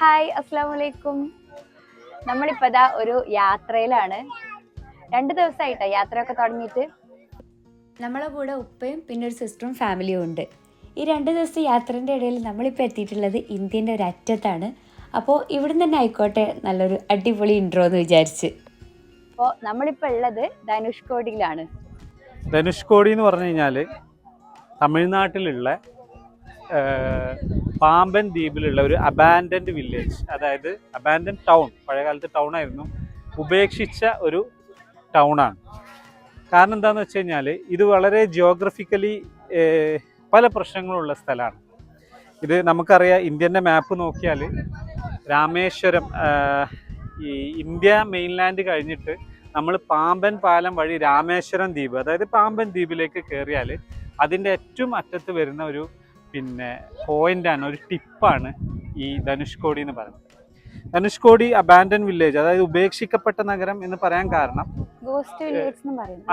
Hi അസ്സാം വലൈക്കും നമ്മളിപ്പോൾ ഇതാ ഒരു യാത്രയിലാണ്. രണ്ട് ദിവസമായിട്ടോ യാത്രയൊക്കെ തുടങ്ങിയിട്ട്? നമ്മളെ കൂടെ ഉപ്പയും പിന്നെ ഒരു സിസ്റ്ററും ഫാമിലിയും ഉണ്ട്. ഈ രണ്ട് ദിവസത്തെ യാത്രേന്റെ ഇടയിൽ നമ്മളിപ്പോൾ എത്തിയിട്ടുള്ളത് ഇന്ത്യന്റെ ഒരു അറ്റത്താണ്. അപ്പോൾ ഇവിടുന്ന് തന്നെ ആയിക്കോട്ടെ നല്ലൊരു അടിപൊളി ഇൻട്രോ എന്ന് വിചാരിച്ച്. അപ്പോൾ നമ്മളിപ്പോൾ ഉള്ളത് ധനുഷ്കോടിയിലാണ്. ധനുഷ്കോടി എന്ന് പറഞ്ഞു കഴിഞ്ഞാൽ തമിഴ്നാട്ടിലുള്ള പാമ്പൻ ദ്വീപിലുള്ള ഒരു അബാൻഡൻഡ് വില്ലേജ് അതായത് അബാൻഡൻ ടൗൺ പഴയകാലത്ത് ടൗൺ ആയിരുന്നു ഉപേക്ഷിച്ച ഒരു ടൗണാണ് കാരണം എന്താണെന്ന് വെച്ച് കഴിഞ്ഞാൽ ഇത് വളരെ ജിയോഗ്രഫിക്കലി പല പ്രശ്നങ്ങളുള്ള സ്ഥലമാണ്. ഇത് നമുക്കറിയാം ഇന്ത്യന്റെ മാപ്പ് നോക്കിയാൽ രാമേശ്വരം ഈ ഇന്ത്യ മെയിൻലാൻഡ് കഴിഞ്ഞിട്ട് നമ്മൾ പാമ്പൻ പാലം വഴി രാമേശ്വരം ദ്വീപ് അതായത് പാമ്പൻ ദ്വീപിലേക്ക് കയറിയാൽ അതിന്റെ ഏറ്റവും അറ്റത്ത് വരുന്ന ഒരു പിന്നെ പോയിന്റാണ് ഒരു ടിപ്പാണ് ഈ ധനുഷ്കോടി എന്ന് പറയുന്നത്. ധനുഷ്കോടി അബാൻഡൻ വില്ലേജ് അതായത് ഉപേക്ഷിക്കപ്പെട്ട നഗരം എന്ന് പറയാൻ കാരണം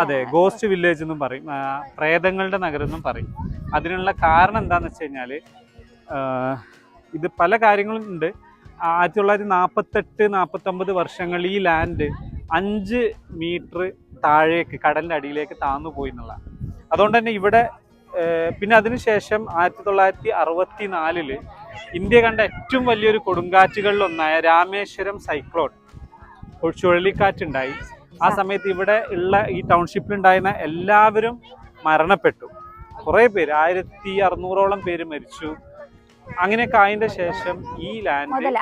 അതെ ഗോസ്റ്റ് വില്ലേജ് എന്നും പറയും. പ്രേതങ്ങളുടെ നഗരം എന്നും പറയും. അതിനുള്ള കാരണം എന്താണെന്ന് വെച്ച് കഴിഞ്ഞാൽ ഇത് പല കാര്യങ്ങളും ഉണ്ട്. ആയിരത്തി തൊള്ളായിരത്തി നാൽപ്പത്തെട്ട് നാൽപ്പത്തൊമ്പത് വർഷങ്ങളിൽ ഈ ലാൻഡ് അഞ്ച് മീറ്റർ താഴേക്ക് കടലിന്റെ അടിയിലേക്ക് താന്നു പോയി എന്നുള്ള അതുകൊണ്ട് തന്നെ ഇവിടെ പിന്നെ അതിനുശേഷം ആയിരത്തി തൊള്ളായിരത്തി അറുപത്തി നാലിൽ ഇന്ത്യ കണ്ട ഏറ്റവും വലിയൊരു കൊടുങ്കാറ്റുകളിലൊന്നായ രാമേശ്വരം സൈക്ലോൺ ചുഴലിക്കാറ്റ് ചുഴലിക്കാറ്റുണ്ടായി ആ സമയത്ത് ഇവിടെ ഉള്ള ഈ ടൗൺഷിപ്പിൽ ഉണ്ടായിരുന്ന എല്ലാവരും മരണപ്പെട്ടു. കുറേ പേര് ആയിരത്തി അറുന്നൂറോളം പേര് മരിച്ചു. അങ്ങനെയൊക്കെ ആയതിന്റെ ശേഷം ഈ ലാൻഡ് മുതല-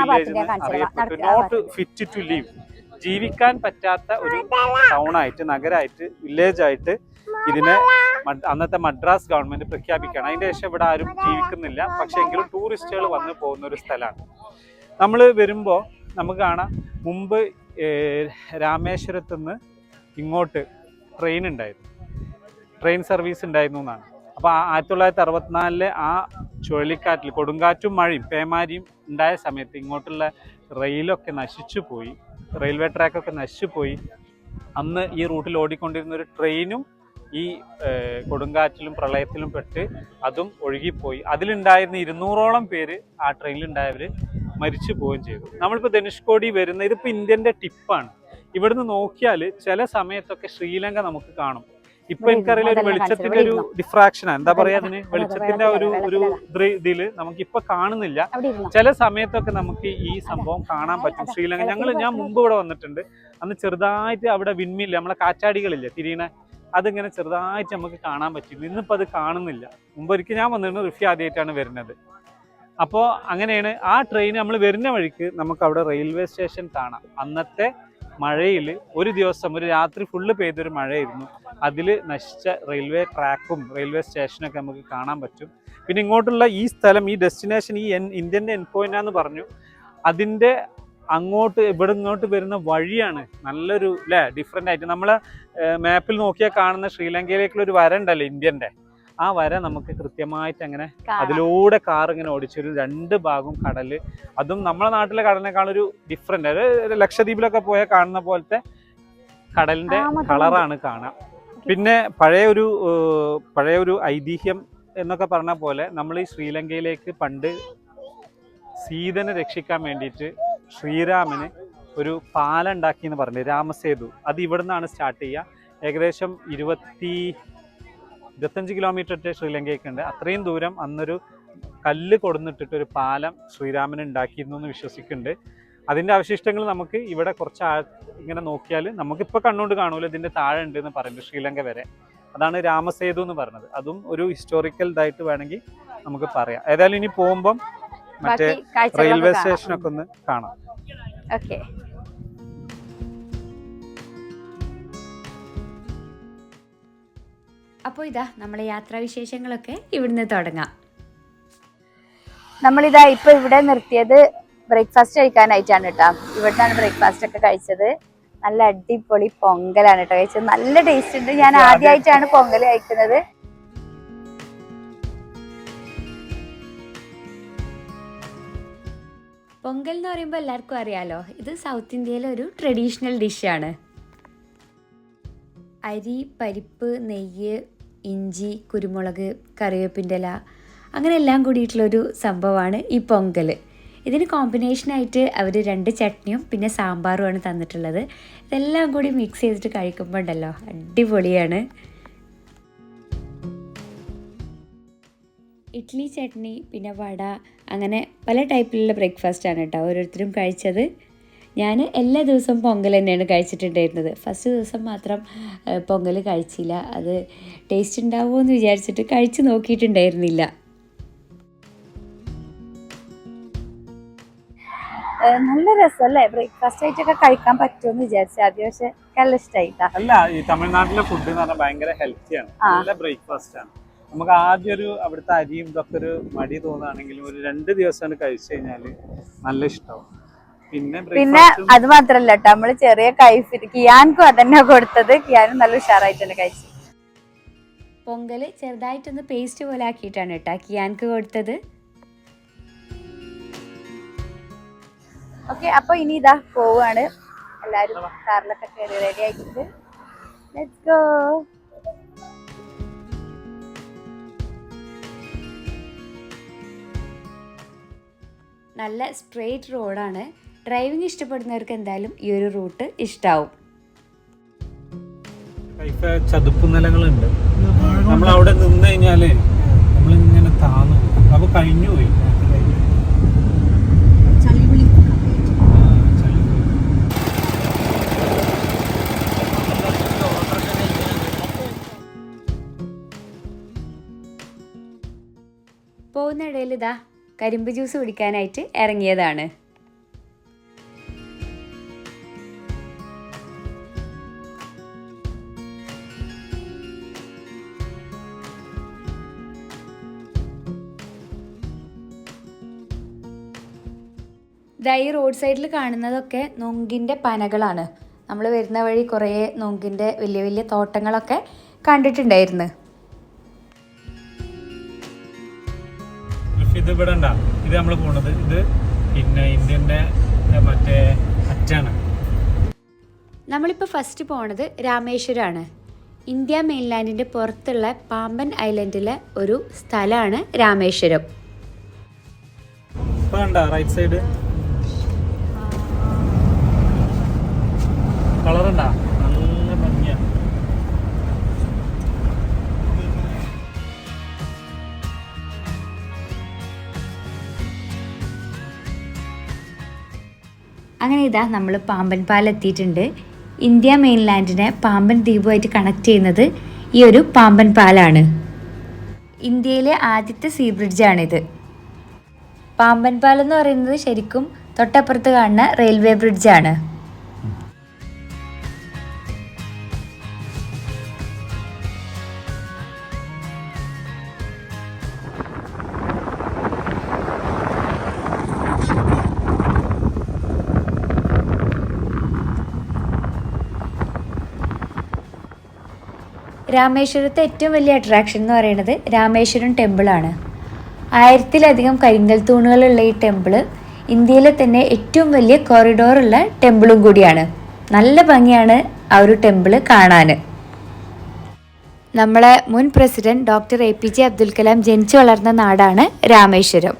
വില്ലേജ്. അറിയപ്പെട്ടു. നോട്ട് ഫിറ്റ് ടു ലീവ് ജീവിക്കാൻ പറ്റാത്ത ഒരു ടൗണായിട്ട് നഗരമായിട്ട് വില്ലേജ് ആയിട്ട് ഇതിനെ അന്നത്തെ മദ്രാസ് ഗവൺമെന്റ് പ്രഖ്യാപിക്കുകയാണ്. അതിന്റെ ശേഷം ഇവിടെ ആരും ജീവിക്കുന്നില്ല. പക്ഷെ എങ്കിലും ടൂറിസ്റ്റുകൾ വന്ന് പോകുന്ന ഒരു സ്ഥലമാണ്. നമ്മൾ വരുമ്പോൾ നമുക്ക് കാണാം മുമ്പ് രാമേശ്വരത്തു നിന്ന് ഇങ്ങോട്ട് ട്രെയിൻ ഉണ്ടായിരുന്നു. ട്രെയിൻ സർവീസ് ഉണ്ടായിരുന്നു എന്നാണ്. അപ്പോൾ ആയിരത്തി തൊള്ളായിരത്തി അറുപത്തിനാലിലെ ആ ചുഴലിക്കാറ്റിൽ കൊടുങ്കാറ്റും മഴയും പേമാരിയും ഉണ്ടായ സമയത്ത് ഇങ്ങോട്ടുള്ള റെയിലൊക്കെ നശിച്ചു പോയി. റെയിൽവേ ട്രാക്കൊക്കെ നശിച്ചു പോയി. അന്ന് ഈ റൂട്ടിൽ ഓടിക്കൊണ്ടിരുന്ന ഒരു ട്രെയിനും ഈ കൊടുങ്കാറ്റിലും പ്രളയത്തിലും പെട്ട് അതും ഒഴുകിപ്പോയി. അതിലുണ്ടായിരുന്ന ഇരുന്നൂറോളം പേര് ആ ട്രെയിനിലുണ്ടായവർ മരിച്ചു പോവുകയും ചെയ്തു. നമ്മളിപ്പോൾ ധനുഷ്കോടി വരുന്ന ഇതിപ്പോൾ ഇന്ത്യന്റെ ടിപ്പാണ്. ഇവിടുന്ന് നോക്കിയാൽ ചില സമയത്തൊക്കെ ശ്രീലങ്ക നമുക്ക് കാണും. ഇപ്പൊ എനിക്കറിയില്ല ഒരു വെളിച്ചത്തിന്റെ ഒരു. ഡിഫ്രാക്ഷനാണ് എന്താ പറയാ അതിന്? വെളിച്ചത്തിന്റെ ഒരു ഒരു ഇതിൽ നമുക്ക് ഇപ്പൊ കാണുന്നില്ല ചില സമയത്തൊക്കെ നമുക്ക് ഈ സംഭവം കാണാൻ പറ്റും. ശ്രീലങ്ക ഞങ്ങൾ ഞാൻ. മുമ്പ് ഇവിടെ വന്നിട്ടുണ്ട്. അന്ന് ചെറുതായിട്ട് അവിടെ വിൻമില്ല. നമ്മളെ കാറ്റാടികളില്ലേ തിരിയണ? അതിങ്ങനെ ചെറുതായിട്ട് നമുക്ക് കാണാൻ പറ്റും ഇന്നിപ്പോൾ അത് കാണുന്നില്ല. മുമ്പ് ഒരിക്കൽ ഞാൻ വന്നിരുന്നു റിഫി ആദ്യമായിട്ടാണ് വരുന്നത്. അപ്പോൾ അങ്ങനെയാണ് ആ ട്രെയിൻ നമ്മൾ വരുന്ന വഴിക്ക് നമുക്ക് അവിടെ റെയിൽവേ സ്റ്റേഷൻ കാണാം. അന്നത്തെ മഴയിൽ ഒരു ദിവസം ഒരു രാത്രി ഫുള്ള് പെയ്തൊരു മഴയായിരുന്നു. അതിൽ നശിച്ച റെയിൽവേ ട്രാക്കും റെയിൽവേ സ്റ്റേഷനൊക്കെ നമുക്ക് കാണാൻ പറ്റും. പിന്നെ ഇങ്ങോട്ടുള്ള ഈ സ്ഥലം ഈ ഡെസ്റ്റിനേഷൻ ഈ എൻ ഇന്ത്യന്റെ എൻ പോയിന്റ് പറഞ്ഞു. അതിന്റെ അങ്ങോട്ട് ഇവിടെ ഇങ്ങോട്ട് വരുന്ന വഴിയാണ് നല്ലൊരു അല്ലേ ഡിഫറെന്റ് ആയിട്ട്. നമ്മൾ മാപ്പിൽ നോക്കിയാൽ കാണുന്ന ശ്രീലങ്കയിലേക്കുള്ള ഒരു വര ഉണ്ടല്ലോ ഇന്ത്യന്റെ. ആ വര നമുക്ക് കൃത്യമായിട്ട് അങ്ങനെ അതിലൂടെ കാർ ഇങ്ങനെ ഓടിച്ചൊരു രണ്ട് ഭാഗവും കടൽ അതും നമ്മളെ നാട്ടിലെ കടലിനേക്കാളൊരു ഡിഫറെന്റ് ഒരു ലക്ഷദ്വീപിലൊക്കെ പോയാൽ കാണുന്ന പോലത്തെ കടലിന്റെ കളറാണ് കാണാം. പിന്നെ പഴയ ഒരു പഴയ ഒരു ഐതിഹ്യം എന്നൊക്കെ പറഞ്ഞ പോലെ നമ്മൾ ഈ ശ്രീലങ്കയിലേക്ക് പണ്ട് സീതനെ രക്ഷിക്കാൻ വേണ്ടിയിട്ട് ശ്രീരാമന് ഒരു പാലം ഉണ്ടാക്കി എന്ന് പറഞ്ഞു രാമസേതു. അത് ഇവിടെ നിന്നാണ് സ്റ്റാർട്ട് ചെയ്യുക. ഏകദേശം ഇരുപത്തി ഇരുപത്തഞ്ച് കിലോമീറ്റർ ശ്രീലങ്കയ്ക്ക് ഉണ്ട്. അത്രയും ദൂരം അന്നൊരു കല്ല് കൊടുന്നിട്ടിട്ട് ഒരു പാലം ശ്രീരാമൻ ഉണ്ടാക്കിയിരുന്നു എന്ന് വിശ്വസിക്കുന്നുണ്ട്. അതിന്റെ അവശിഷ്ടങ്ങൾ നമുക്ക് ഇവിടെ കുറച്ച് ആ ഇങ്ങനെ നോക്കിയാൽ നമുക്കിപ്പോൾ കണ്ണുകൊണ്ട് കാണൂല ഇതിന്റെ താഴെ ഉണ്ട് എന്ന് പറയുന്നത് ശ്രീലങ്ക വരെ. അതാണ് രാമസേതു എന്ന് പറഞ്ഞത്. അതും ഒരു ഹിസ്റ്റോറിക്കൽ ഇതായിട്ട് വേണമെങ്കിൽ നമുക്ക് പറയാം. ഏതായാലും ഇനി പോകുമ്പം മറ്റേ റെയിൽവേ സ്റ്റേഷൻ ഒക്കെ ഒന്ന് കാണാം. ഓക്കെ. അപ്പോൾ ഇതാ നമ്മളെ യാത്രാവിശേഷങ്ങളൊക്കെ ഇവിടുന്ന് തുടങ്ങാം. നമ്മളിതാ ഇപ്പൊ ഇവിടെ നിർത്തിയത് ബ്രേക്ക്ഫാസ്റ്റ് കഴിക്കാനായിട്ടാണ് കേട്ടോ. ഇവിടുന്നാണ് ബ്രേക്ക്ഫാസ്റ്റ് ഒക്കെ കഴിച്ചത്. നല്ല അടിപൊളി പൊങ്കലാണ് കേട്ടോ. കഴിച്ചത്. നല്ല ടേസ്റ്റ് ഉണ്ട്. ഞാൻ ആദ്യമായിട്ടാണ് പൊങ്കൽ കഴിക്കുന്നത്. പൊങ്കൽ എന്ന് പറയുമ്പോൾ എല്ലാവർക്കും അറിയാലോ ഇത് സൗത്ത് ഇന്ത്യയിലെ ഒരു ട്രഡീഷണൽ ഡിഷാണ് അരി പരിപ്പ് നെയ്യ് ഇഞ്ചി കുരുമുളക് കറിവേപ്പിന്റെ ഇല അങ്ങനെ എല്ലാം കൂടിയിട്ടുള്ളൊരു സംഭവമാണ് ഈ പൊങ്കൽ. ഇതിന് കോമ്പിനേഷനായിട്ട് അവർ രണ്ട് ചട്നിയും പിന്നെ സാമ്പാറുമാണ് തന്നിട്ടുള്ളത്. ഇതെല്ലാം കൂടി മിക്സ് ചെയ്തിട്ട് കഴിക്കുമ്പോൾ ഉണ്ടല്ലോ അടിപൊളിയാണ്. ഇഡ്ഡലി ചട്നി പിന്നെ വട അങ്ങനെ പല ടൈപ്പിലുള്ള ബ്രേക്ക്ഫാസ്റ്റാണ് കേട്ടോ ഓരോരുത്തരും കഴിച്ചത്. ഞാൻ എല്ലാ ദിവസവും പൊങ്കൽ തന്നെയാണ് കഴിച്ചിട്ടുണ്ടായിരുന്നത്. ഫസ്റ്റ് ദിവസം മാത്രം പൊങ്കൽ കഴിച്ചില്ല. അത് ടേസ്റ്റ് ഉണ്ടാവുമോ എന്ന് വിചാരിച്ചിട്ട് കഴിച്ച് നോക്കിയിട്ടുണ്ടായിരുന്നില്ല. നല്ല രസമല്ലേ ബ്രേക്ക്ഫാസ്റ്റ് ആയിട്ടൊക്കെ കഴിക്കാൻ പറ്റുമെന്ന് വിചാരിച്ചു. ആദ്യം പക്ഷെ നല്ല ഇഷ്ടമായിട്ടാ അല്ല ഈ തമിഴ്നാട്ടിലെ ഫുഡ് എന്ന് പറഞ്ഞാൽ ഭയങ്കര ഹെൽത്തിയാണ് ആണ്. നല്ല ബ്രേക്ക്ഫാസ്റ്റ് ആണ്. നമുക്ക് ആദ്യം ഒരു അവിടുത്തെ അരിയും ഇതൊക്കെ ഒരു മടി തോന്നുകയാണെങ്കിലും ഒരു രണ്ട് ദിവസം കഴിച്ചു കഴിഞ്ഞാൽ നല്ല ഇഷ്ടമാവും പിന്നെ പിന്നെ അത് മാത്രല്ല കേട്ടോ നമ്മൾ ചെറിയ കൈഫിറ്റ് കിയാൻക്കും അതന്നെ കൊടുത്തത്. കിയാനും നല്ല ഉഷാറായിട്ട് തന്നെ കഴിച്ചു. പൊങ്കൽ ചെറുതായിട്ടൊന്ന് പേസ്റ്റ് പോലെ ആക്കിയിട്ടാണ് കേട്ടോ കിയാൻക്ക് കൊടുത്തത്. ഓക്കെ അപ്പൊ ഇനി ഇതാ പോവാണ്. എല്ലാരും കാറിലൊക്കെ കയറി റെഡി ആയിട്ടുണ്ട്. ലെറ്റ്സ് ഗോ നല്ല സ്ട്രെയിറ്റ് റോഡാണ് ഡ്രൈവിംഗ് ഇഷ്ടപ്പെടുന്നവർക്ക് എന്തായാലും ഈ ഒരു റൂട്ട് ഇഷ്ടാവും ചതുപ്പ് നിലങ്ങളുണ്ട് നമ്മൾ അവിടെ നിന്ന് കഴിഞ്ഞാൽ നമ്മളിങ്ങനെ താന്നു. അപ്പൊ കഴിഞ്ഞു പോയി പോകുന്നിടയിൽ ചളി പോയി. പോകുന്ന ഇടയിൽ ഇതാ കരിമ്പ് ജ്യൂസ് കുടിക്കാനായിട്ട് ഇറങ്ങിയതാണ്. ഈ റോഡ് സൈഡിൽ കാണുന്നതൊക്കെ നൊങ്കിന്റെ പനകളാണ്. നമ്മൾ വരുന്ന വഴി കുറേ നൊങ്കിന്റെ വലിയ വലിയ തോട്ടങ്ങളൊക്കെ കണ്ടിട്ടുണ്ടായിരുന്നു. ഇത് ഇവിടെ ഉണ്ടാ ഇത് നമ്മൾ പോണത്. ഇത് പിന്നെ ഇന്ത്യന്റെ മറ്റേ അറ്റാണ് നമ്മളിപ്പോൾ ഫസ്റ്റ് പോണത് രാമേശ്വരമാണ് ഇന്ത്യ മെയിൻലാൻഡിന്റെ പുറത്തുള്ള പാമ്പൻ ഐലൻഡിലെ ഒരു സ്ഥലമാണ് രാമേശ്വരം. റൈറ്റ് സൈഡ് കളർ അങ്ങനെ ഇതാ നമ്മൾ പാമ്പൻ പാലം എത്തിയിട്ടുണ്ട് ഇന്ത്യ മെയിൻലാൻഡിനെ പാമ്പൻ ദ്വീപുമായിട്ട് കണക്ട് ചെയ്യുന്നത് ഈ ഒരു പാമ്പൻ പാലാണ്. ഇന്ത്യയിലെ ആദ്യത്തെ സീ ബ്രിഡ്ജാണിത് പാമ്പൻ പാലം എന്ന് പറയുന്നത് ശരിക്കും തൊട്ടപ്പുറത്ത് കാണുന്ന റെയിൽവേ ബ്രിഡ്ജാണ് രാമേശ്വരത്തെ ഏറ്റവും വലിയ അട്രാക്ഷൻ എന്ന് പറയുന്നത് രാമേശ്വരം ടെമ്പിളാണ് ആയിരത്തിലധികം കരിങ്കൽ തൂണുകളുള്ള ഈ ടെമ്പിൾ ഇന്ത്യയിലെ തന്നെ ഏറ്റവും വലിയ കോറിഡോറുള്ള ടെമ്പിളും കൂടിയാണ്. നല്ല ഭംഗിയാണ് ആ ഒരു ടെമ്പിൾ കാണാൻ. നമ്മളെ മുൻ president doctor A P J Abdul Kalam ജനിച്ചു വളർന്ന നാടാണ് രാമേശ്വരം.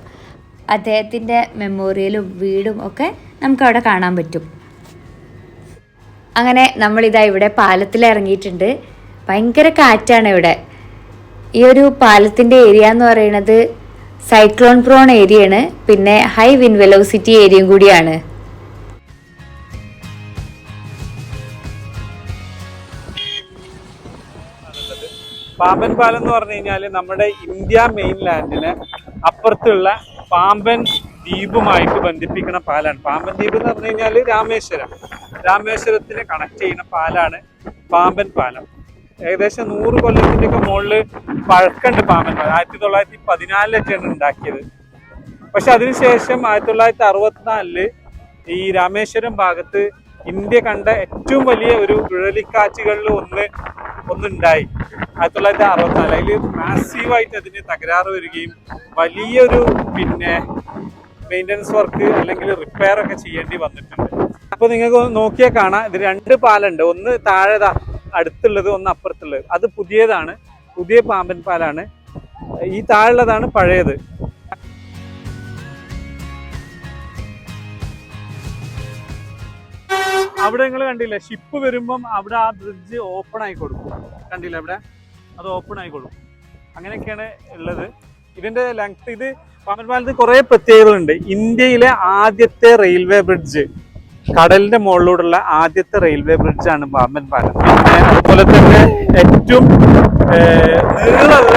അദ്ദേഹത്തിന്റെ മെമ്മോറിയലും വീടും ഒക്കെ നമുക്കവിടെ കാണാൻ പറ്റും. അങ്ങനെ നമ്മളിതാ ഇവിടെ പാലത്തിൽ ഇറങ്ങിയിട്ടുണ്ട് ഭയങ്കര കാറ്റാണ് ഇവിടെ ഈ ഒരു പാലത്തിന്റെ ഏരിയ എന്ന് പറയുന്നത് സൈക്ലോൺ പ്രോൺ ഏരിയയാണ് പിന്നെ ഹൈ വിൻ വെലോസിറ്റി ഏരിയയും കൂടിയാണ്. പാമ്പൻ പാലം എന്ന് പറഞ്ഞു കഴിഞ്ഞാൽ നമ്മുടെ ഇന്ത്യ മെയിൻലാൻഡിന് അപ്പുറത്തുള്ള പാമ്പൻ ദ്വീപുമായിട്ട് ബന്ധിപ്പിക്കുന്ന പാലാണ്. പാമ്പൻ ദ്വീപ് എന്ന് പറഞ്ഞു കഴിഞ്ഞാൽ രാമേശ്വരം. രാമേശ്വരത്തിനെ കണക്ട് ചെയ്യുന്ന പാലാണ് പാമ്പൻ പാലം. ഏകദേശം നൂറ് കൊല്ലത്തിന്റെ ഒക്കെ മുകളിൽ പഴക്കമുണ്ട് പാമ്പന്മാർ. ആയിരത്തി തൊള്ളായിരത്തി പതിനാലിലൊക്കെയാണ് ഉണ്ടാക്കിയത്. പക്ഷെ അതിനുശേഷം ആയിരത്തി തൊള്ളായിരത്തി അറുപത്തിനാലിൽ ഈ രാമേശ്വരം ഭാഗത്ത് ഇന്ത്യ കണ്ട ഏറ്റവും വലിയ ഒരു ഉഴലിക്കാറ്റുകളിൽ ഒന്ന് ഒന്നുണ്ടായി. ആയിരത്തി തൊള്ളായിരത്തി അറുപത്തിനാല് അതിൽ മാസീവായിട്ട് അതിന് തകരാറ് വരികയും വലിയൊരു പിന്നെ മെയിന്റനൻസ് വർക്ക് അല്ലെങ്കിൽ റിപ്പയർ ഒക്കെ ചെയ്യേണ്ടി വന്നിട്ടുണ്ട്. അപ്പോൾ നിങ്ങൾക്ക് നോക്കിയാൽ കാണാം. ഇത് രണ്ട് പാലുണ്ട് ഒന്ന് താഴെ ദാ അടുത്തുള്ളത് ഒന്ന് അപ്പുറത്തുള്ളത്. അത് പുതിയതാണ്. പുതിയ പാമ്പൻ പാലാണ്. ഈ താഴുള്ളതാണ് പഴയത്. അവിടെ നിങ്ങൾ കണ്ടില്ല ഷിപ്പ് വരുമ്പം അവിടെ ആ ബ്രിഡ്ജ് ഓപ്പൺ ആയി കൊടുക്കും. കണ്ടില്ല അവിടെ? അത് ഓപ്പൺ ആയി കൊടുക്കും. അങ്ങനെയൊക്കെയാണ് ഉള്ളത്. ഇതിന്റെ ലെങ്ത് ഇത് പാമ്പൻ പാലത്ത് കുറേ പ്രത്യേകതകളുണ്ട്. ഇന്ത്യയിലെ ആദ്യത്തെ റെയിൽവേ ബ്രിഡ്ജ് കടലിന്റെ മുകളിലൂടെയുള്ള ആദ്യത്തെ റെയിൽവേ ബ്രിഡ്ജാണ് പാമ്പൻ പാലം. പിന്നെ അതുപോലെ തന്നെ ഏറ്റവും നീളമുള്ള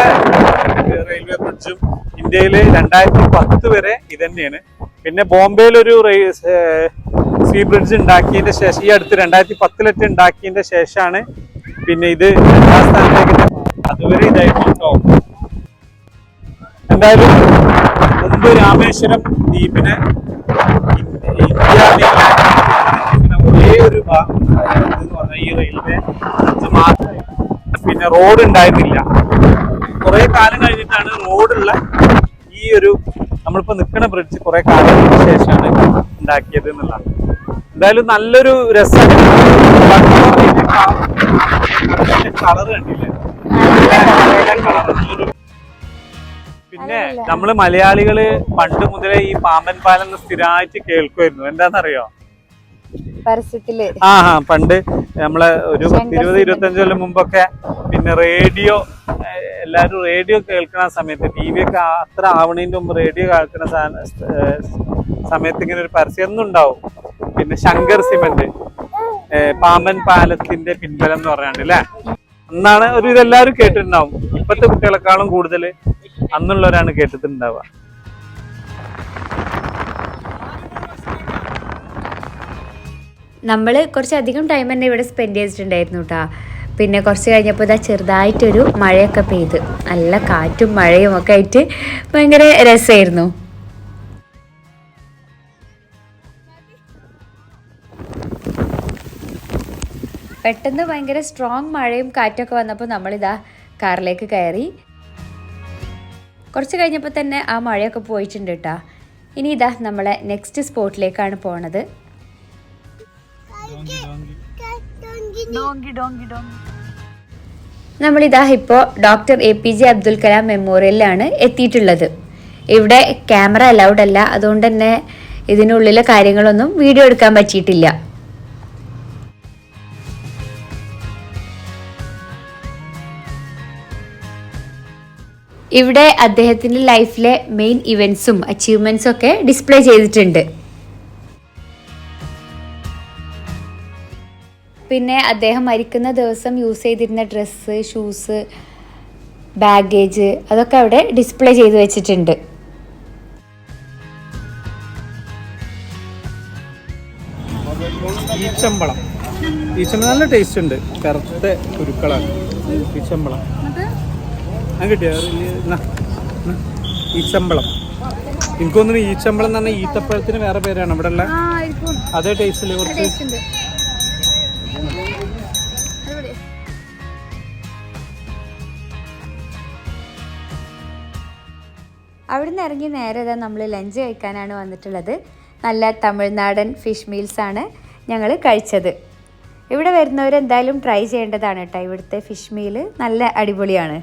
റെയിൽവേ ബ്രിഡ്ജും ഇന്ത്യയിൽ രണ്ടായിരത്തി പത്ത് വരെ തന്നെയാണ്. പിന്നെ ബോംബെയിൽ ഒരു സീ ബ്രിഡ്ജ് ഉണ്ടാക്കിയതിന്റെ ശേഷം ഈ അടുത്ത് രണ്ടായിരത്തി പത്തിലൊക്കെ ഉണ്ടാക്കിയതിന്റെ ശേഷമാണ് പിന്നെ ഇത് രണ്ടാം സ്ഥാനത്തേക്ക് അതുവരെ ഇതായിട്ടുണ്ടോ എന്തായാലും മുമ്പ് രാമേശ്വരം ദ്വീപിനെ ഇന്ത്യ ഒരേ ഒരു ഭാഗം ഈ റെയിൽവേ പിന്നെ റോഡ് ഉണ്ടായിരുന്നില്ല. കുറെ കാലം കഴിഞ്ഞിട്ടാണ് റോഡുള്ള ഈ ഒരു നമ്മളിപ്പോ നിൽക്കുന്ന ബ്രിഡ്ജ് കുറെ കാലത്തിന് ശേഷമാണ് ഉണ്ടാക്കിയത് എന്നുള്ളതാണ്. എന്തായാലും നല്ലൊരു രസം കളർ കണ്ടില്ലേ? കളർ പിന്നെ നമ്മൾ മലയാളികൾ പണ്ട് മുതലേ ഈ പാമ്പൻ പാലം സ്ഥിരമായിട്ട് കേൾക്കുമായിരുന്നു എന്താണെന്നറിയോ പരസ്യത്തിൽ. ആ ആ പണ്ട് നമ്മളെ ഒരു ഇരുപത് ഇരുപത്തഞ്ച് കൊല്ലം മുമ്പൊക്കെ പിന്നെ റേഡിയോ എല്ലാരും റേഡിയോ കേൾക്കുന്ന സമയത്ത് ടി വി ഒക്കെ അത്ര ആവണതിന്റെ മുമ്പ് റേഡിയോ കേൾക്കുന്ന സമയത്ത് ഇങ്ങനെ ഒരു പരസ്യം എന്നുണ്ടാവും പിന്നെ ശങ്കർ സിമന്റ് പാമ്പൻ പാലത്തിന്റെ പിൻബലം എന്ന് പറയാണ്ട് അല്ലേ അന്നാണ് ഒരു ഇതെല്ലാവരും കേട്ടിട്ടുണ്ടാവും. ഇപ്പത്തെ കുട്ടികളെക്കാളും കൂടുതൽ അന്നുള്ളവരാണ് കേട്ടിട്ടുണ്ടാവുക. നമ്മൾ കുറച്ചധികം ടൈം തന്നെ ഇവിടെ സ്പെൻഡ് ചെയ്തിട്ടുണ്ടായിരുന്നു കേട്ടോ പിന്നെ കുറച്ച് കഴിഞ്ഞപ്പോൾ ഇതാ ചെറുതായിട്ടൊരു മഴയൊക്കെ പെയ്ത്. നല്ല കാറ്റും മഴയും ഒക്കെ ആയിട്ട് ഭയങ്കര രസമായിരുന്നു പെട്ടെന്ന് ഭയങ്കര സ്ട്രോങ് മഴയും കാറ്റൊക്കെ വന്നപ്പോൾ നമ്മളിതാ കാറിലേക്ക് കയറി. കുറച്ച് കഴിഞ്ഞപ്പോൾ തന്നെ ആ മഴയൊക്കെ പോയിട്ടുണ്ട് കേട്ടോ ഇനി ഇതാ നമ്മളെ നെക്സ്റ്റ് സ്പോട്ടിലേക്കാണ് പോണത്. നമ്മളിതാ ഇപ്പോൾ doctor A P J Abdul Kalam മെമ്മോറിയലിലാണ് എത്തിയിട്ടുള്ളത്. ഇവിടെ ക്യാമറ അലൗഡ് അല്ല. അതുകൊണ്ട് തന്നെ ഇതിനുള്ളിലെ കാര്യങ്ങളൊന്നും വീഡിയോ എടുക്കാൻ പറ്റിയിട്ടില്ല. ഇവിടെ അദ്ദേഹത്തിന്റെ ലൈഫിലെ മെയിൻ ഇവൻസും അച്ചീവ്മെൻസും ഒക്കെ ഡിസ്പ്ലേ ചെയ്തിട്ടുണ്ട്. പിന്നെ അദ്ദേഹം മരിക്കുന്ന ദിവസം യൂസ് ചെയ്തിരുന്ന ഡ്രസ്സ് ഷൂസ് ബാഗേജ് അതൊക്കെ അവിടെ ഡിസ്പ്ലേ ചെയ്ത് വെച്ചിട്ടുണ്ട്. ഈച്ചമ്പളം. ഈച്ചമ്പളം നല്ല ടേസ്റ്റ് ഉണ്ട്. കറുത്ത കുരുക്കളാണ്. ഈച്ചമ്പളം. ആ കിട്ടിയോ. ഈച്ചമ്പളം എനിക്ക് തോന്നുന്നു ഈച്ചമ്പളം. എന്ന് പറഞ്ഞാൽ ഈത്തപ്പഴത്തിന് വേറെ പേരാണ്. ഇവിടെ ഉള്ള അതേ ടേസ്റ്റിൽ കുറച്ച് അവിടുന്ന് ഇറങ്ങി നേരെ ഇതാ നമ്മൾ ലഞ്ച് കഴിക്കാനാണ് വന്നിട്ടുള്ളത്. നല്ല തമിഴ്നാടൻ ഫിഷ് മീൽസ് ആണ് ഞങ്ങൾ കഴിച്ചത്. ഇവിടെ വരുന്നവരെന്തായാലും ട്രൈ ചെയ്യേണ്ടതാണ് കേട്ടോ. ഇവിടുത്തെ ഫിഷ് മീൽ നല്ല അടിപൊളിയാണ്.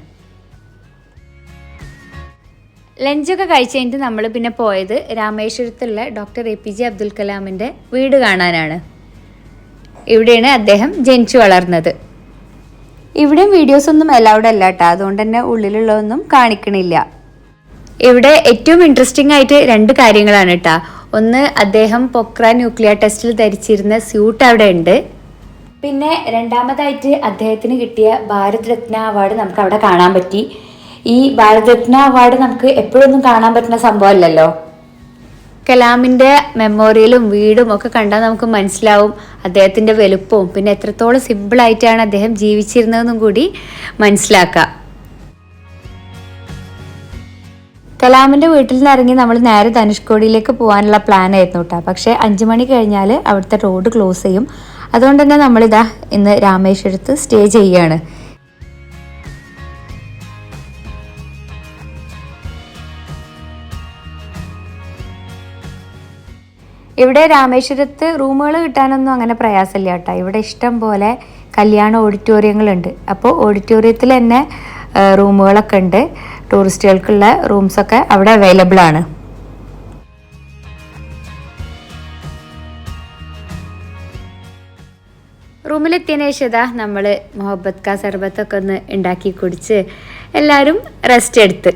ലഞ്ചൊക്കെ കഴിച്ച് കഴിഞ്ഞിട്ട് നമ്മൾ പിന്നെ പോയത് രാമേശ്വരത്തുള്ള doctor A P J Abdul കലാമിന്റെ വീട് കാണാനാണ്. ഇവിടെയാണ് അദ്ദേഹം ജനിച്ചു വളർന്നത്. ഇവിടെ വീഡിയോസൊന്നും അലൗഡ് അല്ല കേട്ടോ അതുകൊണ്ട് തന്നെ ഉള്ളിലുള്ളതൊന്നും കാണിക്കണില്ല. ഇവിടെ ഏറ്റവും ഇൻട്രസ്റ്റിംഗ് ആയിട്ട് രണ്ട് കാര്യങ്ങളാണ് കേട്ടോ ഒന്ന് അദ്ദേഹം പൊക്ര ന്യൂക്ലിയർ ടെസ്റ്റിൽ ധരിച്ചിരുന്ന സ്യൂട്ട് അവിടെ ഉണ്ട്. പിന്നെ രണ്ടാമതായിട്ട് അദ്ദേഹത്തിന് കിട്ടിയ ഭാരത് രത്ന അവാർഡ് നമുക്ക് അവിടെ കാണാൻ പറ്റി. ഈ ഭാരതരത്ന അവാർഡ് നമുക്ക് എപ്പോഴൊന്നും കാണാൻ പറ്റുന്ന സംഭവമല്ലല്ലോ. കലാമിന്റെ മെമ്മോറിയലും വീടും ഒക്കെ കണ്ടാൽ നമുക്ക് മനസ്സിലാവും അദ്ദേഹത്തിന്റെ വലുപ്പവും. പിന്നെ എത്രത്തോളം സിമ്പിൾ ആയിട്ടാണ് അദ്ദേഹം ജീവിച്ചിരുന്നതെന്നും കൂടി മനസ്സിലാക്കാം. കലാമിന്റെ വീട്ടിൽ നിന്ന് ഇറങ്ങി നമ്മൾ നേരെ ധനുഷ്കോടിയിലേക്ക് പോകാനുള്ള പ്ലാൻ ആയിരുന്നു കേട്ടോ. പക്ഷേ അഞ്ച് മണി കഴിഞ്ഞാൽ അവിടുത്തെ റോഡ് ക്ലോസ് ചെയ്യും. അതുകൊണ്ട് തന്നെ നമ്മളിതാ ഇന്ന് രാമേശ്വരത്ത് സ്റ്റേ ചെയ്യുകയാണ്. ഇവിടെ രാമേശ്വരത്ത് റൂമുകൾ കിട്ടാനൊന്നും അങ്ങനെ പ്രയാസമില്ല കേട്ടോ. ഇവിടെ ഇഷ്ടം പോലെ കല്യാണ ഓഡിറ്റോറിയങ്ങളുണ്ട്. അപ്പോൾ ഓഡിറ്റോറിയത്തിൽ തന്നെ റൂമുകളൊക്കെ ഉണ്ട്. ടൂറിസ്റ്റുകൾക്കുള്ള റൂംസൊക്കെ അവിടെ അവൈലബിൾ ആണ്. റൂമിലെത്തിയതിനു ശേഷം നമ്മൾ മൊഹബത്ത് കാ സർബത്തൊക്കെ ഒന്ന് ഉണ്ടാക്കി കുടിച്ച് എല്ലാവരും റെസ്റ്റ് എടുത്ത്.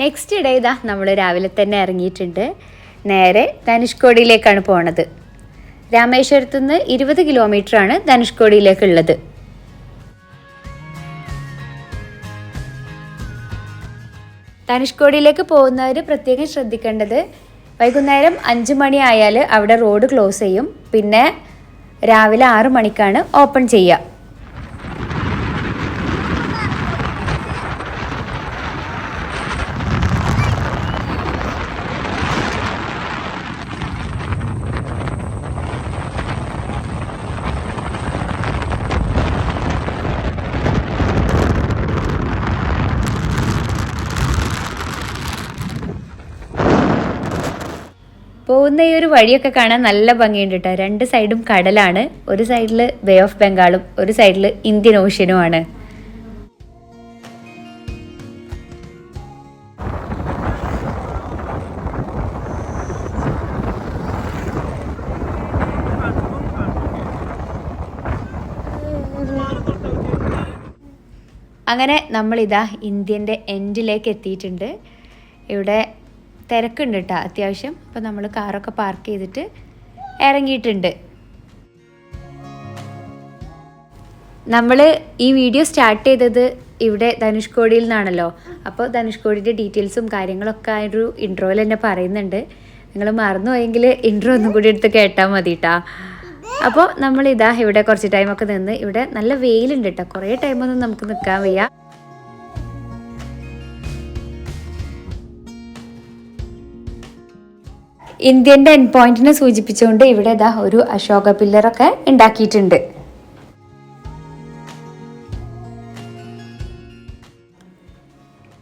നെക്സ്റ്റ് ഡേ ഇതാ നമ്മൾ രാവിലെ തന്നെ ഇറങ്ങിയിട്ടുണ്ട്. നേരെ ധനുഷ്കോടിയിലേക്കാണ് പോണത്. രാമേശ്വരത്തു നിന്ന് ഇരുപത് കിലോമീറ്ററാണ് ധനുഷ്കോടിയിലേക്കുള്ളത്. ധനുഷ്കോടിയിലേക്ക് പോകുന്നവർ പ്രത്യേകം ശ്രദ്ധിക്കേണ്ടത് വൈകുന്നേരം അഞ്ച് മണിയായാൽ അവിടെ റോഡ് ക്ലോസ് ചെയ്യും. പിന്നെ രാവിലെ ആറ് മണിക്കാണ് ഓപ്പൺ ചെയ്യുക പോകുന്ന ഈ ഒരു വഴിയൊക്കെ കാണാൻ നല്ല ഭംഗിയുണ്ട് കേട്ടോ രണ്ട് സൈഡും കടലാണ്. ഒരു സൈഡിൽ ബേ ഓഫ് ബംഗാളും ഒരു സൈഡിൽ ഇന്ത്യൻ ഓഷ്യനുമാണ് അങ്ങനെ നമ്മളിതാ ഇന്ത്യന്റെ എൻഡിലേക്ക് എത്തിയിട്ടുണ്ട്. ഇവിടെ തിരക്കുണ്ട് കേട്ടോ അത്യാവശ്യം. അപ്പോൾ നമ്മൾ കാറൊക്കെ പാർക്ക് ചെയ്തിട്ട് ഇറങ്ങിയിട്ടുണ്ട് നമ്മൾ ഈ വീഡിയോ സ്റ്റാർട്ട് ചെയ്തത് ഇവിടെ ധനുഷ്കോടിയിൽ നിന്നാണല്ലോ. അപ്പോൾ ധനുഷ്കോടിയുടെ ഡീറ്റെയിൽസും കാര്യങ്ങളൊക്കെ ആ ഒരു ഇൻട്രോയിൽ തന്നെ പറയുന്നുണ്ട്. നിങ്ങൾ മറന്നുപോയെങ്കിൽ ഇൻട്രോ ഒന്നും കൂടി എടുത്ത് കേട്ടാൽ മതി കേട്ടോ അപ്പോൾ നമ്മളിതാ ഇവിടെ കുറച്ച് ടൈമൊക്കെ നിന്ന് ഇവിടെ നല്ല വെയിലുണ്ട് കേട്ടോ കുറേ ടൈമൊന്നും നമുക്ക് നിൽക്കാൻ വയ്യ. ഇന്ത്യന്റെ എൻ പോയിന്റിനെ സൂചിപ്പിച്ചുകൊണ്ട് ഇവിടെ ഇതാ ഒരു അശോക പില്ലറൊക്കെ ഉണ്ടാക്കിയിട്ടുണ്ട്.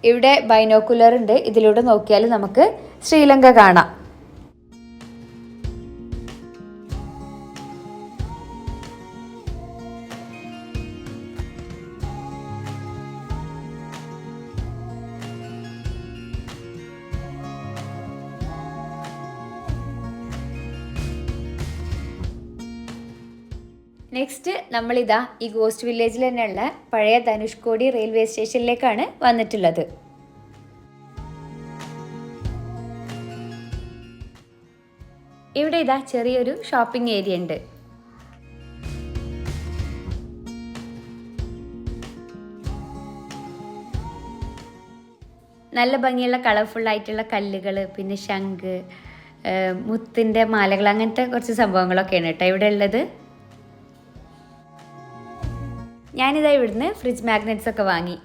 ഇവിടെ ബൈനോക്കുലർ ഉണ്ട്. ഇതിലൂടെ നോക്കിയാൽ നമുക്ക് ശ്രീലങ്ക കാണാം. നമ്മളിതാ ഈ ഗോസ്റ്റ് വില്ലേജിൽ തന്നെയുള്ള പഴയ ധനുഷ്കോടി റെയിൽവേ സ്റ്റേഷനിലേക്കാണ് വന്നിട്ടുള്ളത്. ഇവിടെ ഇതാ ചെറിയൊരു ഷോപ്പിംഗ് ഏരിയ ഉണ്ട്. നല്ല ഭംഗിയുള്ള കളർഫുൾ ആയിട്ടുള്ള കല്ലുകൾ പിന്നെ ശംഖ് മുത്തിന്റെ മാലകൾ അങ്ങനത്തെ കുറച്ച് സംഭവങ്ങളൊക്കെയാണ് കേട്ടോ ഇവിടെ ഉള്ളത്. ഞാനിതാ ഇവിടുന്ന് ഫ്രിഡ്ജ് മാഗ്നറ്റ്സ് ഒക്കെ വാങ്ങി.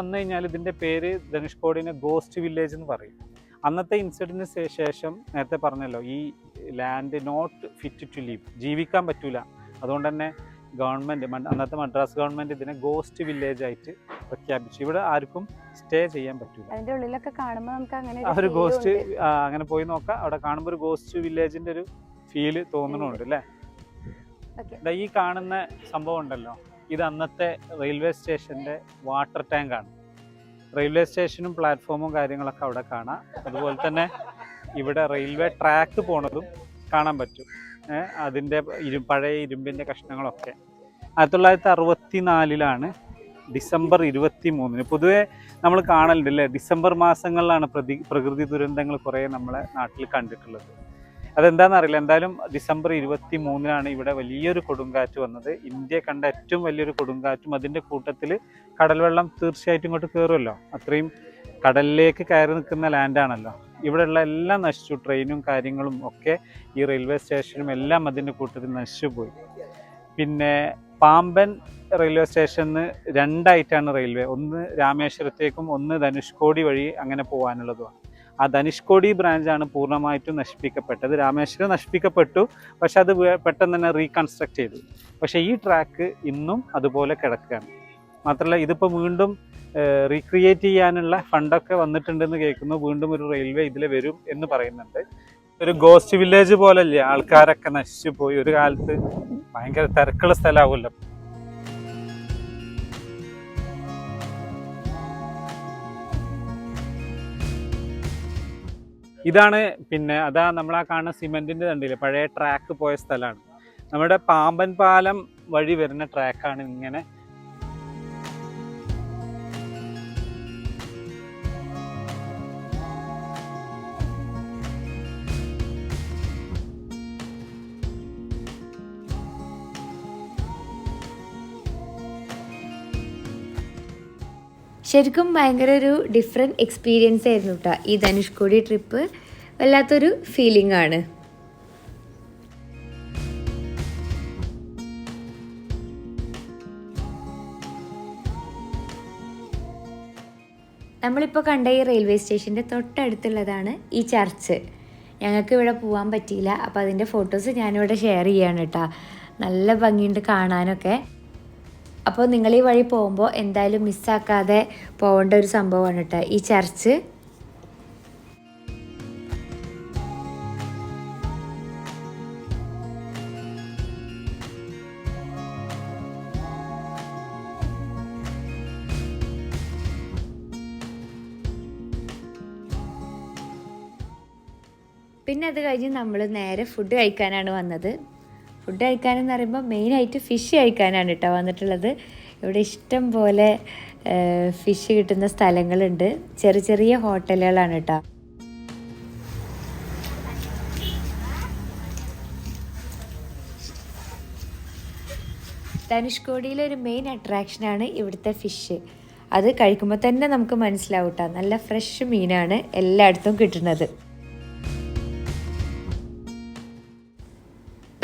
വന്നു കഴിഞ്ഞാൽ ഇതിന്റെ പേര് ധനുഷ്കോടിനെ ഗോസ്റ്റ് വില്ലേജ് എന്ന് പറയും. അന്നത്തെ ഇൻസിഡന്റിന് ശേഷം നേരത്തെ പറഞ്ഞല്ലോ ഈ land not fit to live ജീവിക്കാൻ പറ്റൂല. അതുകൊണ്ട് തന്നെ ഗവൺമെന്റ് അന്നത്തെ മദ്രാസ് ഗവൺമെന്റ് ഇതിനെ ഗോസ്റ്റ് വില്ലേജ് ആയിട്ട് പ്രഖ്യാപിച്ചു. ഇവിടെ ആർക്കും സ്റ്റേ ചെയ്യാൻ പറ്റൂല. അതിന്റെ ഉള്ളിലൊക്കെ കാണുമ്പോൾ നമുക്ക് അങ്ങനെ ആ ഒരു ഗോസ്റ്റ് അങ്ങനെ പോയി നോക്കാം. അവിടെ കാണുമ്പോൾ ഒരു ഗോസ്റ്റ് വില്ലേജിന്റെ ഒരു ഫീൽ തോന്നുന്നുണ്ട് അല്ലേ? ഈ കാണുന്ന സംഭവം ഉണ്ടല്ലോ. ഇത് അന്നത്തെ റെയിൽവേ സ്റ്റേഷന്റെ വാട്ടർ ടാങ്കാണ് റെയിൽവേ സ്റ്റേഷനും പ്ലാറ്റ്ഫോമും കാര്യങ്ങളൊക്കെ അവിടെ കാണാം. അതുപോലെ തന്നെ ഇവിടെ റെയിൽവേ ട്രാക്ക് പോണതും കാണാൻ പറ്റും. അതിന്റെ ഇരു പഴയ ഇരുമ്പിന്റെ കഷ്ണങ്ങളൊക്കെ. ആയിരത്തി തൊള്ളായിരത്തി അറുപത്തി നാലിലാണ് ഡിസംബർ ഇരുപത്തി മൂന്നിന് പൊതുവെ നമ്മൾ കാണലുണ്ട് അല്ലേ? ഡിസംബർ മാസങ്ങളിലാണ് പ്രതി പ്രകൃതി ദുരന്തങ്ങൾ കുറേ നമ്മളെ നാട്ടിൽ കണ്ടിട്ടുള്ളത്. അതെന്താണെന്ന് അറിയില്ല എന്തായാലും ഡിസംബർ ഇരുപത്തി മൂന്നിനാണ് ഇവിടെ വലിയൊരു കൊടുങ്കാറ്റ് വന്നത്. ഇന്ത്യ കണ്ട ഏറ്റവും വലിയൊരു കൊടുങ്കാറ്റും അതിന്റെ കൂട്ടത്തിൽ കടൽവെള്ളം തീർച്ചയായിട്ടും ഇങ്ങോട്ട് കയറുമല്ലോ അത്രയും കടലിലേക്ക് കയറി നിൽക്കുന്ന ലാൻഡാണല്ലോ ഇവിടെയുള്ള എല്ലാം നശിച്ചു. ട്രെയിനും കാര്യങ്ങളും ഒക്കെ ഈ റെയിൽവേ സ്റ്റേഷനും എല്ലാം അതിന്റെ കൂട്ടത്തിൽ നശിച്ചു പോയി. പിന്നെ പാമ്പൻ റെയിൽവേ സ്റ്റേഷനിൽ രണ്ടായിട്ടാണ് റെയിൽവേ ഒന്ന് രാമേശ്വരത്തേക്കും ഒന്ന് ധനുഷ്കോടി വഴി അങ്ങനെ പോകാനുള്ളതുമാണ് ആ ധനുഷ്കോടി ബ്രാഞ്ചാണ് പൂർണമായിട്ടും നശിപ്പിക്കപ്പെട്ടത്. രാമേശ്വരം നശിപ്പിക്കപ്പെട്ടു. പക്ഷെ അത് പെട്ടെന്ന് തന്നെ റീകൺസ്ട്രക്ട് ചെയ്തു. പക്ഷെ ഈ ട്രാക്ക് ഇന്നും അതുപോലെ കിടക്കുകയാണ്. മാത്രമല്ല ഇതിപ്പോൾ വീണ്ടും റീക്രിയേറ്റ് ചെയ്യാനുള്ള ഫണ്ടൊക്കെ വന്നിട്ടുണ്ടെന്ന് കേൾക്കുന്നു. വീണ്ടും ഒരു റെയിൽവേ ഇതിൽ വരും എന്ന് പറയുന്നുണ്ട്. ഒരു ഗോസ്റ്റ് വില്ലേജ് പോലല്ലേ ആൾക്കാരൊക്കെ നശിച്ചു പോയി. ഒരു കാലത്ത് ഭയങ്കര തിരക്കുള്ള സ്ഥലമാവുമല്ലോ. ഇതാണ് പിന്നെ അതാ നമ്മൾ ആ കാണുന്ന സിമെന്റിന്റെ തണ്ടിൽ പഴയ ട്രാക്ക് പോയ സ്ഥലമാണ് നമ്മുടെ പാമ്പൻ പാലം വഴി വരുന്ന ട്രാക്കാണ് ഇങ്ങനെ ശരിക്കും ഭയങ്കര ഒരു ഡിഫറെന്റ് എക്സ്പീരിയൻസ് ആയിരുന്നു കേട്ടോ ഈ ധനുഷ്കോടി ട്രിപ്പ് വല്ലാത്തൊരു ഫീലിംഗ് ആണ്. നമ്മളിപ്പോൾ കണ്ട ഈ റെയിൽവേ സ്റ്റേഷന്റെ തൊട്ടടുത്തുള്ളതാണ് ഈ ചർച്ച് ഞങ്ങൾക്ക് ഇവിടെ പോകാൻ പറ്റിയില്ല. അപ്പോൾ അതിന്റെ ഫോട്ടോസ് ഞാനിവിടെ ഷെയർ ചെയ്യാണ് കേട്ടോ നല്ല ഭംഗിയുണ്ട് കാണാനൊക്കെ. അപ്പോൾ നിങ്ങൾ ഈ വഴി പോകുമ്പോൾ എന്തായാലും മിസ്സാക്കാതെ പോകേണ്ട ഒരു സംഭവമാണ് കേട്ടോ ഈ ചർച്ച് പിന്നെ അത് കഴിഞ്ഞ് നമ്മൾ നേരെ ഫുഡ് കഴിക്കാനാണ് വന്നത്. ഫുഡ് കഴിക്കാനെന്ന് പറയുമ്പോൾ മെയിനായിട്ട് ഫിഷ് കഴിക്കാനാണ് കേട്ടോ വന്നിട്ടുള്ളത്. ഇവിടെ ഇഷ്ടം പോലെ ഫിഷ് കിട്ടുന്ന സ്ഥലങ്ങളുണ്ട്. ചെറിയ ചെറിയ ഹോട്ടലുകളാണ് കേട്ടോ ധനുഷ്കോടിയിലെ ഒരു മെയിൻ അട്രാക്ഷനാണ് ഇവിടുത്തെ ഫിഷ് അത് കഴിക്കുമ്പോൾ തന്നെ നമുക്ക് മനസ്സിലാവും കേട്ടോ നല്ല ഫ്രഷ് മീനാണ് എല്ലായിടത്തും കിട്ടുന്നത്.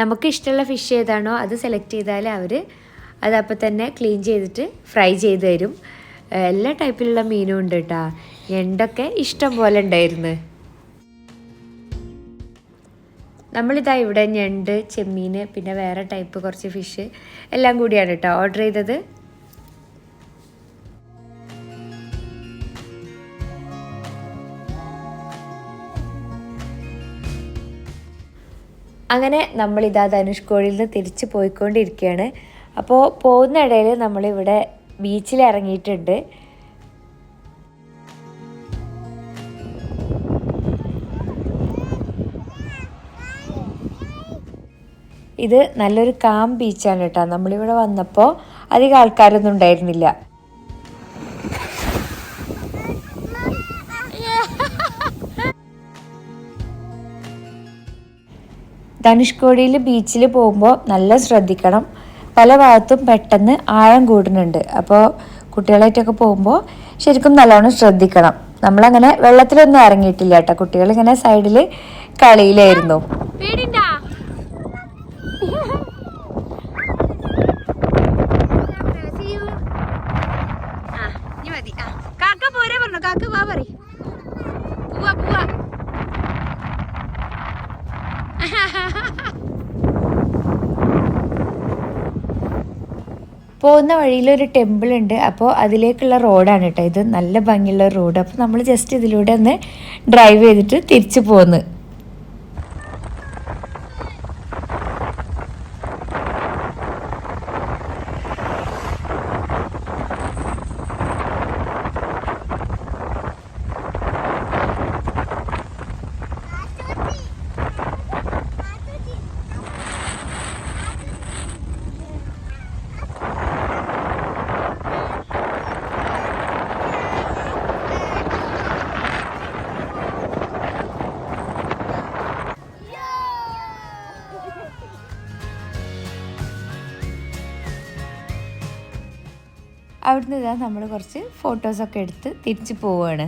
നമുക്ക് ഇഷ്ടമുള്ള ഫിഷ് ഏതാണോ അത് സെലക്ട് ചെയ്താൽ അവർ അത് അപ്പോൾ തന്നെ ക്ലീൻ ചെയ്തിട്ട് ഫ്രൈ ചെയ്ത് തരും. എല്ലാ ടൈപ്പിലുള്ള മീനും ഉണ്ട് കേട്ടോ ഞണ്ടൊക്കെ ഇഷ്ടം പോലെ ഉണ്ടായിരുന്നു. നമ്മളിതാ ഇവിടെ ഞണ്ട് ചെമ്മീൻ പിന്നെ വേറെ ടൈപ്പ് കുറച്ച് ഫിഷ് എല്ലാം കൂടിയാണ് കേട്ടോ ഓർഡർ ചെയ്തത് അങ്ങനെ നമ്മളിതാ ധനുഷ്കോടിയിൽ നിന്ന് തിരിച്ച് പോയിക്കൊണ്ടിരിക്കുകയാണ് അപ്പോൾ പോകുന്ന ഇടയിൽ നമ്മളിവിടെ ബീച്ചിൽ ഇറങ്ങിയിട്ടുണ്ട് ഇത് നല്ലൊരു കാം ബീച്ചാണ് കേട്ടോ. നമ്മളിവിടെ വന്നപ്പോൾ അധികം ആൾക്കാരൊന്നും ഉണ്ടായിരുന്നില്ല. ധനുഷ്കോടിയിൽ ബീച്ചിൽ പോകുമ്പോൾ നല്ല ശ്രദ്ധിക്കണം. പല ഭാഗത്തും പെട്ടെന്ന് ആഴം കൂടുന്നുണ്ട്. അപ്പോൾ കുട്ടികളായിട്ടൊക്കെ പോകുമ്പോൾ ശരിക്കും നല്ലോണം ശ്രദ്ധിക്കണം. നമ്മളങ്ങനെ വെള്ളത്തിലൊന്നും ഇറങ്ങിയിട്ടില്ല കേട്ടോ. കുട്ടികളിങ്ങനെ സൈഡിൽ കളിയിലായിരുന്നു. കാക്ക പോരാ പറഞ്ഞു. കാക്ക വാ പറ പോവാ പോവാ. പോകുന്ന വഴിയിൽ ഒരു ടെമ്പിൾ ഉണ്ട് അപ്പോൾ അതിലേക്കുള്ള റോഡാണ് കേട്ടോ ഇത്. നല്ല ഭംഗിയുള്ള റോഡ്. അപ്പോൾ നമ്മൾ ജസ്റ്റ് ഇതിലൂടെ ഒന്ന് ഡ്രൈവ് ചെയ്തിട്ട് തിരിച്ചു പോന്ന്. അവിടുന്ന് ഇതാ നമ്മൾ കുറച്ച് ഫോട്ടോസൊക്കെ എടുത്ത് തിരിച്ചു പോവുകയാണ്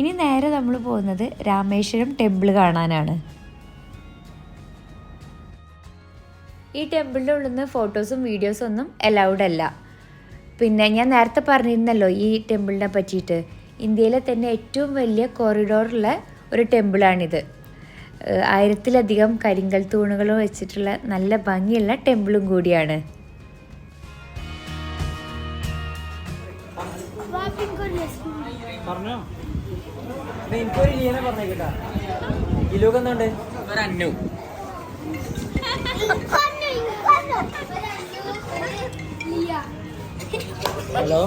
ഇനി നേരെ നമ്മൾ പോകുന്നത് രാമേശ്വരം ടെമ്പിൾ കാണാനാണ്. ഈ ടെമ്പിളിന്റെ ഉള്ളിൽ നിന്ന് ഫോട്ടോസും വീഡിയോസും ഒന്നും അലൗഡ് അല്ല. പിന്നെ ഞാൻ നേരത്തെ പറഞ്ഞിരുന്നല്ലോ ഈ ടെമ്പിളിനെ പറ്റിയിട്ട്. ഇന്ത്യയിലെ തന്നെ ഏറ്റവും വലിയ കോറിഡോറുള്ള ഒരു ടെമ്പിളാണിത് ആയിരത്തിലധികം കരിങ്കൽ തൂണുകൾ വെച്ചിട്ടുള്ള നല്ല ഭംഗിയുള്ള ടെമ്പിളും കൂടിയാണ്. പറഞ്ഞോ? എനിക്കൊരു ലീനെ പറഞ്ഞേക്കട്ടാ കിലോക്ക് എന്തുണ്ട് ഒരു അന്നു ഹലോ?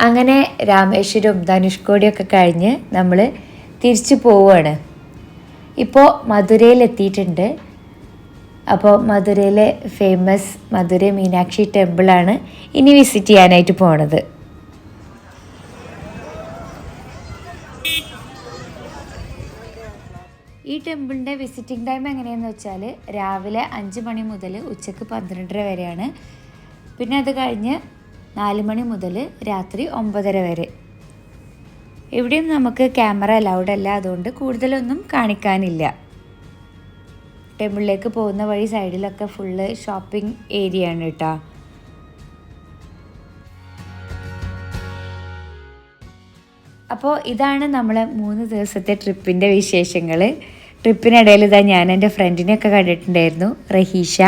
അങ്ങനെ രാമേശ്വരം ധനുഷ്കോടിയൊക്കെ കഴിഞ്ഞ് നമ്മൾ തിരിച്ചു പോവുകയാണ് ഇപ്പോൾ മധുരയിലെത്തിയിട്ടുണ്ട്. അപ്പോൾ മധുരയിലെ ഫേമസ് മധുര മീനാക്ഷി ടെമ്പിളാണ് ഇനി വിസിറ്റ് ചെയ്യാനായിട്ട് പോണത്. ഈ ടെമ്പിളിന്റെ വിസിറ്റിംഗ് ടൈം എങ്ങനെയെന്ന് വെച്ചാൽ രാവിലെ അഞ്ച് മണി മുതൽ ഉച്ചയ്ക്ക് പന്ത്രണ്ടര വരെയാണ്. പിന്നെ അത് കഴിഞ്ഞ് നാല് മണി മുതൽ രാത്രി ഒമ്പതര വരെ. ഇവിടെയും നമുക്ക് ക്യാമറ അലൗഡ് അല്ല അതുകൊണ്ട് കൂടുതലൊന്നും കാണിക്കാനില്ല. ടെമ്പിളിലേക്ക് പോകുന്ന വഴി സൈഡിലൊക്കെ ഫുള്ള് ഷോപ്പിംഗ് ഏരിയ ആണ് കേട്ടോ. അപ്പോൾ ഇതാണ് നമ്മളെ മൂന്ന് ദിവസത്തെ ട്രിപ്പിന്റെ വിശേഷങ്ങൾ ട്രിപ്പിനിടയിൽ ഇതാ ഞാൻ എന്റെ ഫ്രണ്ടിനെയൊക്കെ കണ്ടിട്ടുണ്ടായിരുന്നു റഹീഷ.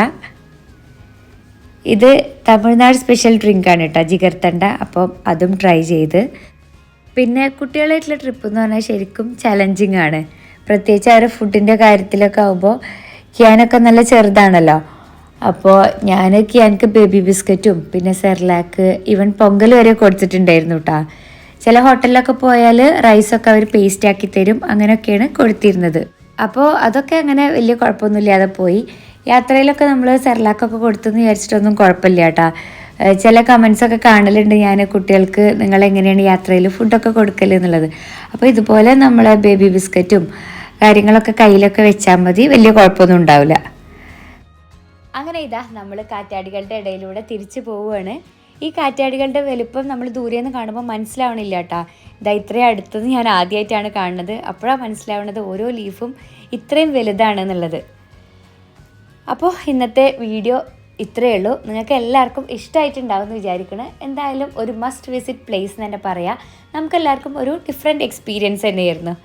ഇത് തമിഴ്നാട് സ്പെഷ്യൽ ഡ്രിങ്ക് ആണ് കേട്ടോ ജിഗർത്തണ്ട. അപ്പം അതും ട്രൈ ചെയ്ത്. പിന്നെ കുട്ടികളായിട്ടുള്ള ട്രിപ്പ് എന്ന് പറഞ്ഞാൽ ശരിക്കും ചലഞ്ചിങ് ആണ്. പ്രത്യേകിച്ച് അവരുടെ ഫുഡിന്റെ കാര്യത്തിലൊക്കെ ആകുമ്പോൾ കിയാനൊക്കെ നല്ല ചെറുതാണല്ലോ. അപ്പോൾ ഞാൻ ക്യാൻക്ക് ബേബി ബിസ്ക്കറ്റും പിന്നെ സെർലാക്ക് ഈവൻ പൊങ്കൽ വരെ കൊടുത്തിട്ടുണ്ടായിരുന്നു കേട്ടോ ചില ഹോട്ടലിലൊക്കെ പോയാൽ റൈസൊക്കെ അവർ പേസ്റ്റ് ആക്കി തരും അങ്ങനെയൊക്കെയാണ് കൊടുത്തിരുന്നത്. അപ്പോൾ അതൊക്കെ അങ്ങനെ വലിയ കുഴപ്പമൊന്നുമില്ലാതെ പോയി. യാത്രയിലൊക്കെ നമ്മൾ സെർലാക്കൊക്കെ കൊടുത്തെന്ന് വിചാരിച്ചിട്ടൊന്നും കുഴപ്പമില്ല കേട്ടോ ചില കമൻസൊക്കെ കാണലുണ്ട് ഞാൻ കുട്ടികൾക്ക് നിങ്ങൾ എങ്ങനെയാണ് യാത്രയിൽ ഫുഡൊക്കെ കൊടുക്കൽ എന്നുള്ളത്. അപ്പോൾ ഇതുപോലെ നമ്മളെ ബേബി ബിസ്ക്കറ്റും കാര്യങ്ങളൊക്കെ കയ്യിലൊക്കെ വെച്ചാൽ മതി. വലിയ കുഴപ്പമൊന്നും ഉണ്ടാവില്ല. അങ്ങനെ ഇതാ നമ്മൾ കാറ്റാടികളുടെ ഇടയിലൂടെ തിരിച്ചു പോവുകയാണ്. ഈ കാറ്റാടികളുടെ വലുപ്പം നമ്മൾ ദൂരെ നിന്ന് കാണുമ്പോൾ മനസ്സിലാവണില്ല കേട്ടാ ഇതാ ഇത്രയും അടുത്തത് ഞാൻ ആദ്യമായിട്ടാണ് കാണുന്നത്. അപ്പോഴാണ് മനസ്സിലാവുന്നത് ഓരോ ലീഫും ഇത്രയും വലുതാണെന്നുള്ളത്. അപ്പോൾ ഇന്നത്തെ വീഡിയോ ഇത്രയേ ഉള്ളൂ. നിങ്ങൾക്ക് എല്ലാവർക്കും ഇഷ്ടമായിട്ടുണ്ടാവും എന്ന് വിചാരിക്കണം. എന്തായാലും ഒരു മസ്റ്റ് വിസിറ്റ് പ്ലേസ് എന്ന് തന്നെ പറയാം. നമുക്കെല്ലാവർക്കും ഒരു ഡിഫറെന്റ് എക്സ്പീരിയൻസ് തന്നെയായിരുന്നു.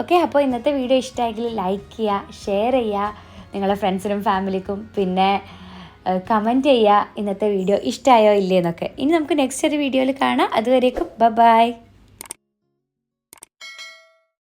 ഓക്കെ അപ്പോൾ ഇന്നത്തെ വീഡിയോ ഇഷ്ടമായെങ്കിൽ ലൈക്ക് ചെയ്യുക ഷെയർ ചെയ്യുക നിങ്ങളുടെ ഫ്രണ്ട്സിനും ഫാമിലിക്കും പിന്നെ കമന്റ് ചെയ്യുക ഇന്നത്തെ വീഡിയോ ഇഷ്ടമായോ ഇല്ലേ എന്നൊക്കെ ഇനി നമുക്ക് നെക്സ്റ്റ് ഒരു വീഡിയോയിൽ കാണാം. അതുവരേക്കും ബ ബായ്